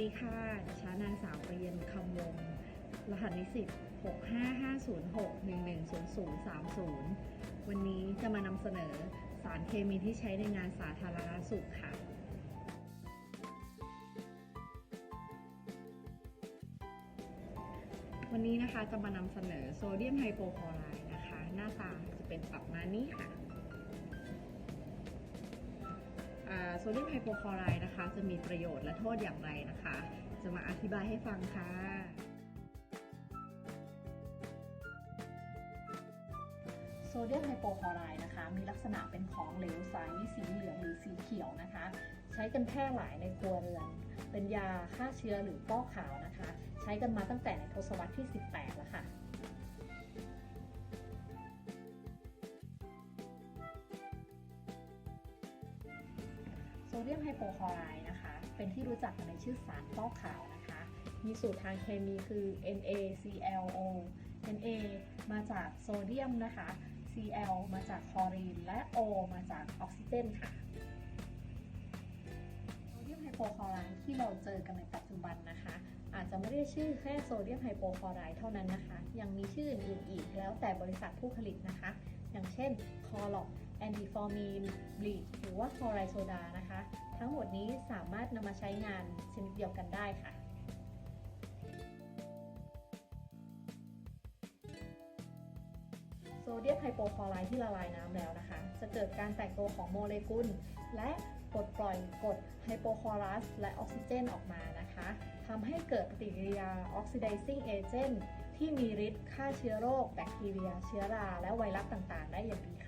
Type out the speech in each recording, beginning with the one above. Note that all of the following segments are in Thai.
ดีค่ะดิฉันนางสาวประเย็นคำวง รหัสนิสิต65506110030 วันนี้จะมานำเสนอสารเคมีที่ใช้ในงานสาธารณสุขค่ะ วันนี้นะคะจะมานำเสนอโซเดียมไฮโปคลอไรด์นะคะ หน้าตาจะเป็นประมานี้ค่ะ โซเดียมไฮโปคลอไรด์นะคะ จะมีประโยชน์และโทษอย่างไรนะคะ จะมาอธิบายให้ฟังค่ะโซเดียมไฮโปคลอไรด์นะคะ มีลักษณะเป็นของเหลวใสสีเหลืองหรือสีเขียวนะคะ ใช้กันแพร่หลายในครัวเรือน เป็นยาฆ่าเชื้อหรือฟอกขาวนะคะ ใช้กันมาตั้งแต่ในทศวรรษที่ 18 แล้วค่ะ เดียมไฮโปคลอไรด์นะคะ เป็นที่รู้จักกันในชื่อสารฟอกขาวนะคะ มีสูตรทางเคมีคือ NaClO Na มาจากโซเดียมนะคะ Cl มาจากคลอรีน และ O มาจากออกซิเจนค่ะโซเดียมไฮโปคลอไรด์ที่เราเจอกันในปัจจุบันนะคะ อาจจะไม่ได้ชื่อแค่โซเดียมไฮโปคลอไรด์เท่านั้นนะคะ ยังมีชื่ออื่นอีกแล้วแต่บริษัทผู้ผลิตนะคะ อย่างเช่นคอลอก แอนติฟอร์มีนบลีดหรือว่าคลอไรโซดานะคะ ทั้งหมดนี้สามารถนำมาใช้งานชนิดเดียวกันได้ค่ะโซเดียมไฮโปคลอไรด์ที่ละลายน้ำแล้วนะคะ จะเกิดการแตกตัวของโมเลกุล และปลดปล่อยกรดไฮโปคลอรัสและออกซิเจนออกมานะคะทำให้เกิดปฏิกิริยา oxidizing agent ที่มีฤทธิ์ฆ่าเชื้อโรค แบคทีเรีย เชื้อรา และไวรัสต่างๆ ได้อย่างดีค่ะ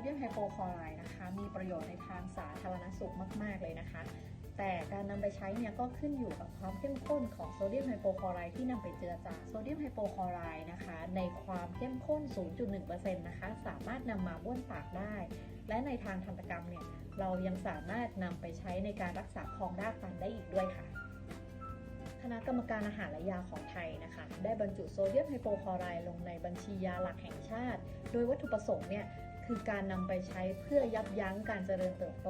เดียมไฮโปคลอไรด์นะคะ มีประโยชน์ในทางสาธารณสุขมาก ๆ เลยนะคะ แต่การนำไปใช้เนี่ยก็ขึ้นอยู่กับความเข้มข้นของโซเดียมไฮโปคลอไรด์ที่นำไปเจือจางโซเดียมไฮโปคลอไรด์นะคะ ในความเข้มข้น 0.1%นะคะ สามารถนำมาบ้วนปากได้ และในทางทันตกรรมเนี่ยเรายังสามารถนำไปใช้ในการรักษาพองรากฟันได้อีกด้วยค่ะคณะกรรมการอาหารและยาของไทยนะคะ ได้บรรจุโซเดียมไฮโปคลอไรด์ลงในบัญชียาหลักแห่งชาติ โดยวัตถุประสงค์เนี่ย คือการนำไปใช้เพื่อยับยั้งการเจริญเติบโต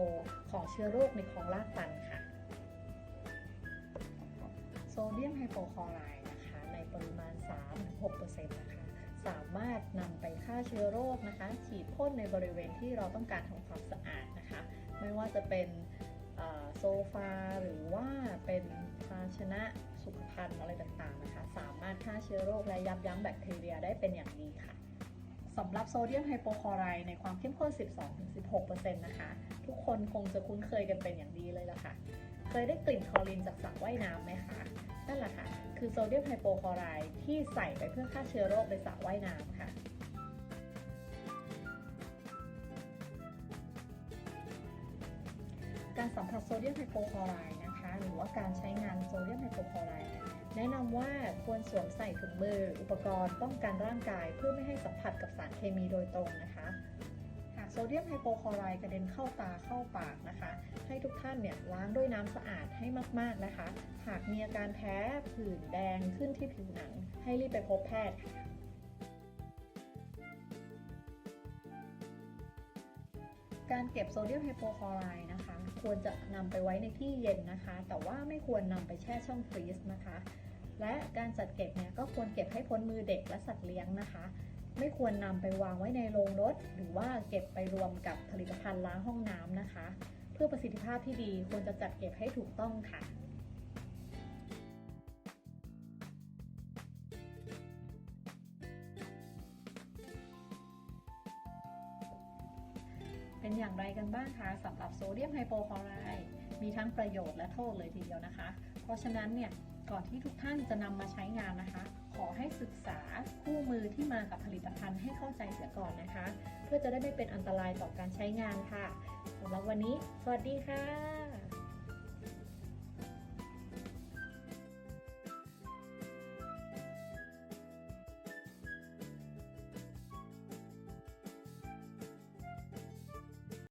ของเชื้อโรคในของรากฟันค่ะ โซเดียมไฮโปคลอไรด์นะคะ ในปริมาณ 3-6%นะคะ สามารถนำไปฆ่าเชื้อโรคนะคะ ฉีดพ่นในบริเวณที่เราต้องการทำความสะอาดนะคะ ไม่ว่าจะเป็นโซฟาหรือว่าเป็นภาชนะสุขภัณฑ์อะไรต่างๆนะคะ สามารถฆ่าเชื้อโรคและยับยั้งแบคทีเรียได้เป็นอย่างดี สำหรับโซเดียมไฮโปคลอไรด์ในความเข้มข้น 12-16%นะคะ ทุกคนคงจะคุ้นเคยกันเป็นอย่างดีเลยล่ะค่ะ เคยได้กลิ่นคลอรีนจากสระว่ายน้ำไหมคะ นั่นแหละค่ะ คือโซเดียมไฮโปคลอไรด์ที่ใส่ไปเพื่อฆ่าเชื้อโรคในสระว่ายน้ำค่ะการสัมผัสโซเดียมไฮโปคลอไรด์นะคะ หรือว่าการใช้งานโซเดียมไฮโปคลอไรด์ แนะนำว่าควรสวมใส่ถุงมือ อุปกรณ์ป้องกันร่างกายเพื่อไม่ให้สัมผัสกับสารเคมีโดยตรงนะคะ หากโซเดียมไฮโปคลอไรด์กระเด็นเข้าตาเข้าปากนะคะ ให้ทุกท่านเนี่ยล้างด้วยน้ำสะอาดให้มากๆนะคะ หากมีอาการแพ้ผื่นแดงขึ้นที่ผิวหนัง ให้รีบไปพบแพทย์ค่ะการเก็บโซเดียมไฮโปคลอไรด์นะคะ ควรจะนำไปไว้ในที่เย็นนะคะ แต่ว่าไม่ควรนำไปแช่ช่องฟรีซนะคะ และการจัดเก็บเนี่ยก็ควรเก็บให้พ้นมือเด็กและสัตว์เลี้ยงนะคะ ไม่ควรนำไปวางไว้ในโรงรถ หรือว่าเก็บไปรวมกับผลิตภัณฑ์ล้างห้องน้ำนะคะ เพื่อประสิทธิภาพที่ดีควรจะจัดเก็บให้ถูกต้องค่ะ เป็นอย่างไรกันบ้างคะสำหรับโซเดียมไฮโปคลอไรด์มีทั้งประโยชน์และโทษเลยทีเดียวนะคะ เพราะฉะนั้นเนี่ยก่อนที่ทุกท่านจะนำมาใช้งานนะคะ ขอให้ศึกษาคู่มือที่มากับผลิตภัณฑ์ให้เข้าใจเสียก่อนนะคะ เพื่อจะได้ไม่เป็นอันตรายต่อการใช้งานค่ะสำหรับวันนี้ สวัสดีค่ะ